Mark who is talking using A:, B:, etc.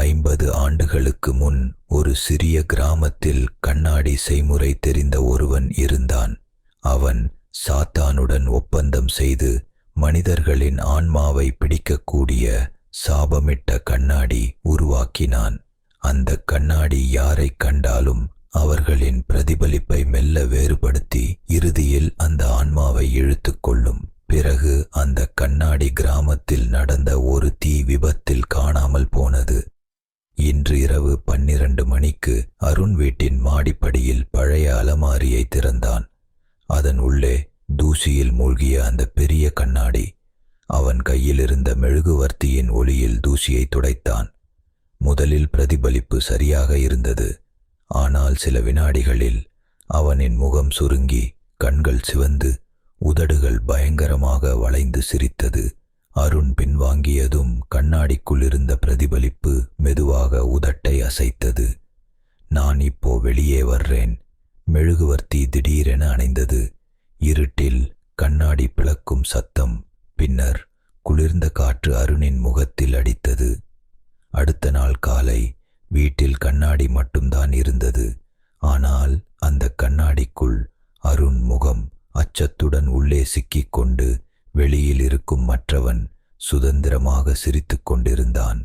A: ஐம்பது ஆண்டுகளுக்கு முன் ஒரு சிறிய கிராமத்தில் கண்ணாடி செய்முறை தெரிந்த ஒருவன் இருந்தான். அவன் சாத்தானுடன் ஒப்பந்தம் செய்து மனிதர்களின் ஆன்மாவை பிடிக்கக்கூடிய சாபமிட்ட கண்ணாடி உருவாக்கினான். அந்த கண்ணாடி யாரை கண்டாலும் அவர்களின் பிரதிபலிப்பை மெல்ல வேறுபடுத்தி இறுதியில் அந்த ஆன்மாவை இழுத்துக்கொள்ளும் பிறகு அந்த கண்ணாடி கிராமத்தில் நடந்த ஒரு தீ விபத்து இன்று இரவு பன்னிரண்டு மணிக்கு அருண் வீட்டின் மாடிப்படியில் பழைய அலமாரியை திறந்தான். அதன் உள்ளே தூசியில் மூழ்கிய அந்த பெரிய கண்ணாடி. அவன் கையில் இருந்த மெழுகுவர்த்தியின் ஒளியில் தூசியை துடைத்தான். முதலில் பிரதிபலிப்பு சரியாக இருந்தது. ஆனால் சில வினாடிகளில் அவனின் முகம் சுருங்கி கண்கள் சிவந்து உதடுகள் பயங்கரமாக வளைந்து சிரித்தது. அருண் பின்வாங்கியதும் கண்ணாடிக்குள் இருந்த பிரதி நான் இப்போ வெளியே வர்றேன். மெழுகுவர்த்தி திடீரென அணைந்தது. இருட்டில் கண்ணாடி பிளக்கும் சத்தம். பின்னர் குளிர்ந்த காற்று அருணின் முகத்தில் அடித்தது. அடுத்த நாள் காலை வீட்டில் கண்ணாடி மட்டும்தான் இருந்தது. ஆனால் அந்த கண்ணாடிக்குள் அருண் முகம் அச்சத்துடன் உள்ளே சிக்கிக்கொண்டு வெளியில் இருக்கும் மற்றவன் சுதந்திரமாக சிரித்து கொண்டிருந்தான்.